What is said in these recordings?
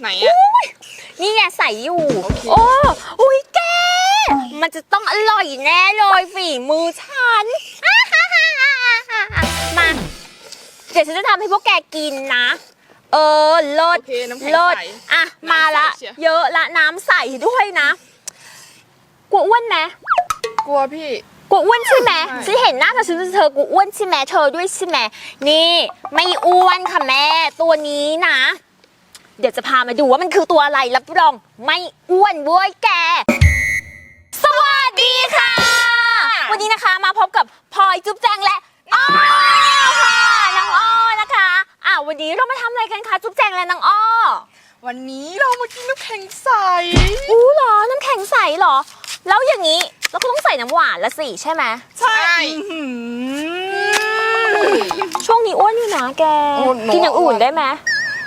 ไหนอะนี่ไงใส่อยู่โอเคโอ้อุ้ยแก มันจะต้องอร่อยแน่เลยฝีมือฉัน มา เดี๋ยวฉันจะทำให้พวกแกกินนะ เออเลิศโอเคน้ำแข็งเลิศใสอะ มาละ น้ำใสเชียว เยอะละน้ำใสด้วยนะ กลัวอ้วนไหมกลัวพี่กูอ้วนใช่ไหมใช่ ฉันเห็นหน้าเธอฉันเธอกูอ้วนใช่ไหมเธอด้วยใช่ไหมนี่ ไม่อ้วนค่ะแม่ ตัวนี้นะ เดี๋ยวจะพามาดูว่ามันคือตัวอะไรรับรองไม่อ้วนเว้ยแก สวัสดีค่ะ วันนี้นะคะมาพบกับพลอยจุ๊บแจงและอ้อค่ะน้องอ้อนะคะอะวันนี้เรามาทำอะไรกันคะจุ๊บแจงและน้องอ้อวันนี้เรามากินน้ำแข็งใสอู้เหรอน้ำแข็งใสเหรอ แล้วอย่างนี้เราก็ต้องใส่น้ำหวานละสิใช่ไหมใช่ช่วงนี้อ้วนอยู่นะแกโอ้หนูกินอย่างอื่อ้นวนได้ไหม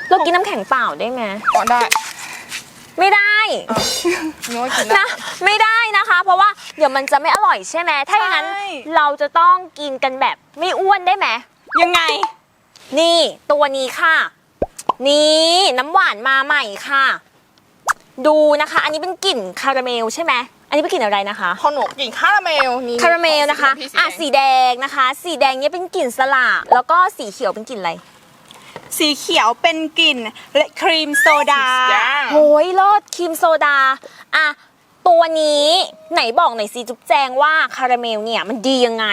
เรากินน้ำแข็งเปล่าได้ไหมอ๋อได้ไม่ได้หนูว่ากินได้ นะไม่ได้นะคะ เพราะว่าเดี๋ยวมันจะไม่อร่อยใช่ไหมถ้าอย่างนั้นใช่ เราจะต้องกินกันแบบไม่อ้วนได้ไหมยังไง นี่ตัวนี้ค่ะ นี่น้ำหวานมาใหม่ค่ะ ดูนะคะ อันนี้เป็นกลิ่นคาราเมลใช่ไหมอันนี้เป็นกลิ่นอะไรนะคะพอหนูกินคาราเมลนี่คาราเมลนะคะพี่อะแดสีงแดงนะคะ สีแดงเนี่ยเป็นกลิ่นสละแล้วก็สีเขียวเป็นกลิ่นอะไร สีเขียวเป็นกลิ่นและครีมโซดาย่างโหยรสครีมโซดาอะตัวนี้ไหนบอกหน่อยสิจุ๊บแจงว่าคาราเมลเนี่ยมันดียังไง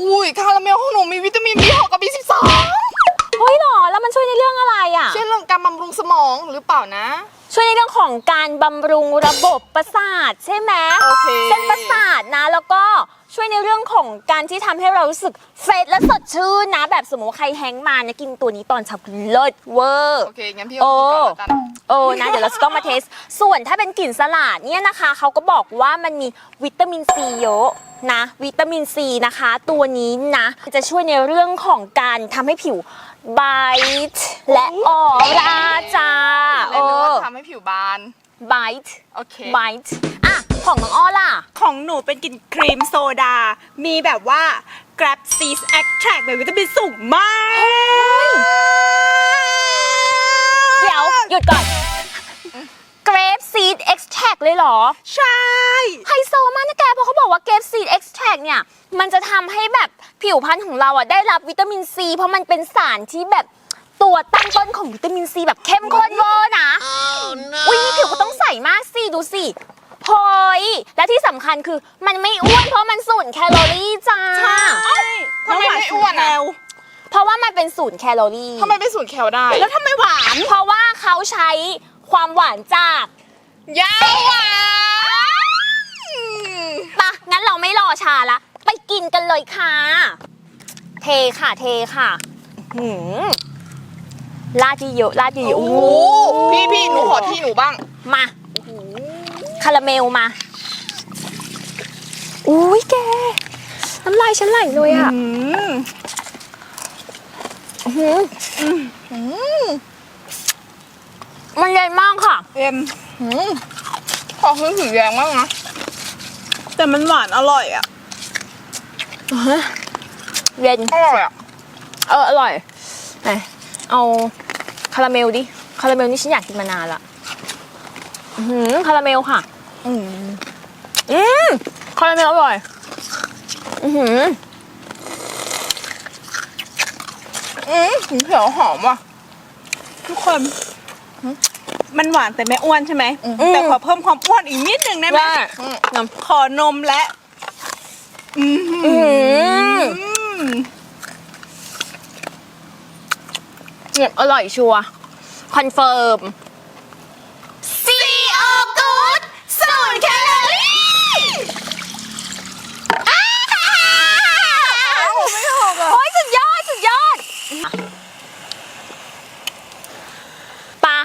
อุ้ยคาราเมลของหนูมีวิตามิน B6 กับ B12 เฮ้ยหรอแล้วมันช่วยในเรื่องอะไรอะ ช่วยเรื่องการบำรุงสมองหรือเปล่านะ ช่วยในเรื่องของการบำรุงระบบประสาทใช่ไหมโอเค เส้นประสาทนะแล้วก็ ช่วยในเรื่องของการที่ทำให้เรารู้สึกเฟรชและสดชื่นนะ แบบสมมติว่าใครแฮงก์มาเนี่ยกินตัวนี้ตอนเช้าเลิศเวอร์ โอเค งั้นพี่ก็กินก่อนแล้วกันโอ้นะ เดี๋ยวเราจะต้องมาเทส ส่วนถ้าเป็นกลิ่นสลัดเนี่ยนะคะ เขาก็บอกว่ามันมีวิตามินซีเยอะนะ วิตามินซีนะคะ ตัวนี้นะ จะช่วยในเรื่องของการทำให้ผิวไบท์และออร่าจ้าเล่นนึกว่าทำให้ผิวบาน ไบท์โอเค ไบท์อะ ของน้องอ้อล่ะ ของหนูเป็นกลิ่นครีมโซดา มีแบบว่า grab seed extract แบบวิตามินสูงมาก เดี๋ยว หยุดก่อน grape seed extract เลยเหรอ ใช่ ไฮโซมากนะแก เพราะเขาบอกว่า grape seed extract เนี่ย มันจะทำให้แบบผิวพรรณของเราอะ ได้รับวิตามินซี เพราะมันเป็นสารที่แบบตัวตั้งต้นของวิตามินซีแบบเข้มข้นเวอร์นะ อุ้ยนี่ผิวก็ต้องใสมากสิ ดูสิ เฮ้ยและที่สำคัญคือมันไม่อ้วนเพราะมันสูญแคลอรี่จ้า ทำไมไม่อ้วนอะแล้วเพราะว่ามันเป็นสูตรแคลอรี่ ทำไมเป็นสูตรแคลได้แล้วทำไมหวานเพราะว่าเขาใช้ความหวานจากยาวหวานปะงั้นเราไม่รอช้าละ ไปกินกันเลยค่ะ เทค่ะเทค่ะหืมลาดเยอะๆลาดเยอะๆโอ้โอ้โหโหพี่พี่หนูขอที่หนูบ้าง มา คาราเมลมา อุ้ยแก น้ำลายฉันไหลเลยอะอืมอื้อหือมันใหญ่มากค่ะเอ็มหืมขอคือสีแดงมากนะ แต่มันหวานอร่อยอะเย็นอร่อยอะ เออ อร่อยไหนเอาคาราเมลดิ คาราเมลนี่ฉันอยากกินมานานละอื้อ หือคาราเมลค่ะ อืมอืมคาราเมลอร่อย อือหืออืมสีเขียวหอมว่ะ ทุกคนมันหวานแต่ไม่อ้วนใช่ไหมอืมแต่ขอเพิ่มความอ้วนอีกนิดนึงได้ไหมได้อืมนขอนมและอืมำอื้อหืออืมเนี่ยอร่อยชัวร์คอนเฟิร์ม ปะ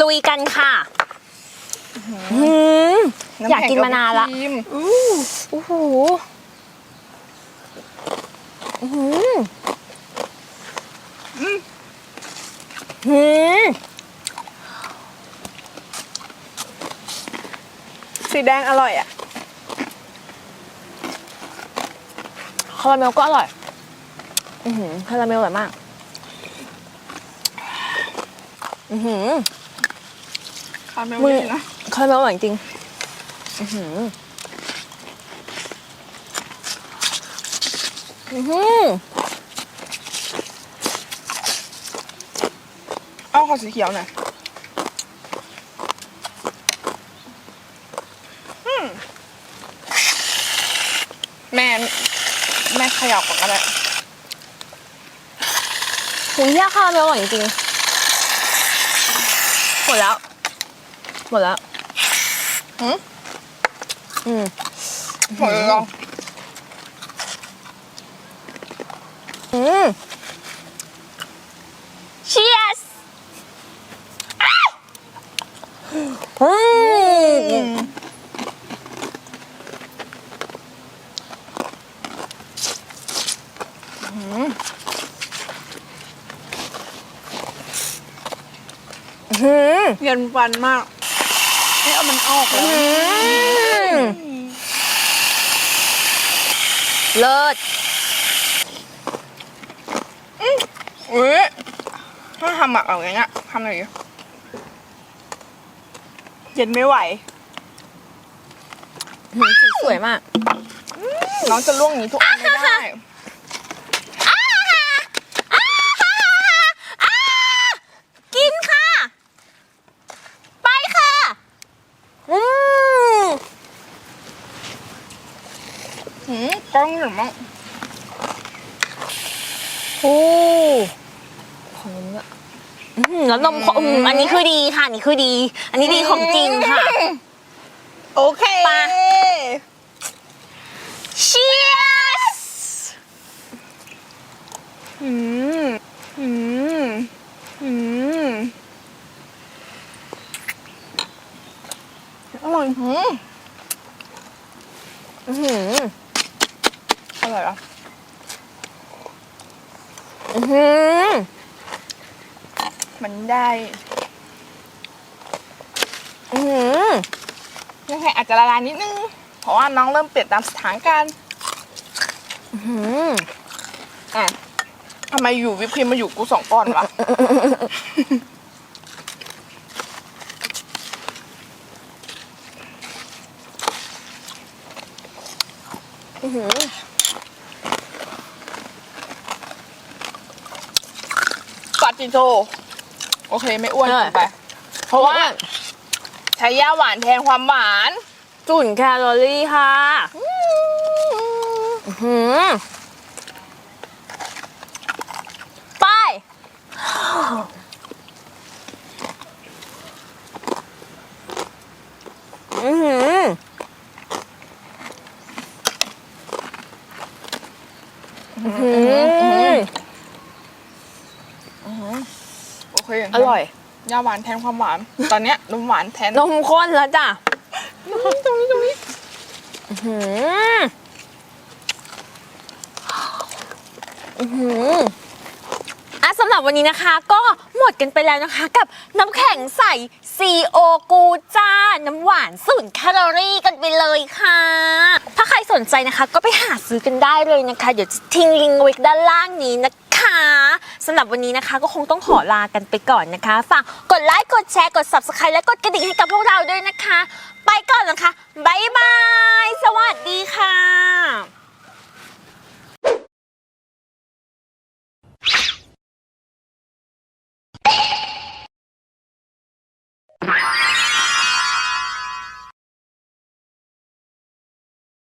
ลุยกันค่ะหืมอยากกินมานานละำแข็งบครีมโอ้โหอื้อหือหืมสีแดงอร่อยอะคาราเมลก็อร่อย อือหือคาราเมลอร่อยมาก อือหือาเมลมึงเย็นนะคาราเมลอร่อยจริง อื้อหือ อื้อหือ เอาขอสีเขียวหน่อยอืมแม่ แม่เขยับก่อนก็ได้ หุยเหี้ยคาราเมลอร่อยจริงหมดแล้ว หมดแล้วหืมอืมหมดเลยเหรออืม cheers อืม เย็นฟันมากให้เอามันออกแล้วเลิศอุ้ยถ้าทำแบบเอาอย่างเงี้ยทำอะไรดีเย็นไม่ไหวหืมสีสวยมาก น้องจะล่วงอย่างนี้ทุกอันไม่ได้ กินค่ะ ไปค่ะ อืม หืม กล้องหรือมั้งโอ้ของนมเนี่ยอื้อหือแล้วนมของอืมอันนี้คือดีค่ะอันนี้คือดี อันนี้ดีของจริงค่ะ โอเคไป Cheers อืมอืมอืมอร่อยหืม อื้อหือ อร่อยอะ อื้อหือมันได้อื้อหือน้ำแข็งอาจจะละลายนิดนึง เพราะว่าน้องเริ่มเปลี่ยนตามสถานการณ์อื้อหืออะทำไมอยู่วิปครีมมาอยู่กูสองก้อนวะ อื้อหือ ปาติโทโอเคไม่อ้วนเกินไป เพราะว่าใช้ย่าหวานแทนความหวานจุ่นแคลอรี่ค่ะอื้อหือไป อื้อหือ อื้อหือ โอเคอร่อยย่าหวานแทนความหวาน ตอนเนี้ยนมหวานแทนนมข้นแล้วจ้ะตรงนี้ตรงนี้อื้อหืออื้อหืออะสำหรับวันนี้นะคะ ก็หมดกันไปแล้วนะคะ กับน้ำแข็งใส CO กูจ้า น้ำหวานศูนย์แคลอรี่กันไปเลยค่ะ ถ้าใครสนใจนะคะ ก็ไปหาซื้อกันได้เลยนะคะ เดี๋ยวจะทิ้งลิงก์ไว้ด้านล่างนี้นะคะ สำหรับวันนี้นะคะก็คงต้องขอลากันไปก่อนนะคะ ฝากกดไลค์กดแชร์กด subscribe และกดกระดิ่งให้กับพวกเราด้วยนะคะ ไปก่อนนะคะบ๊ายบาย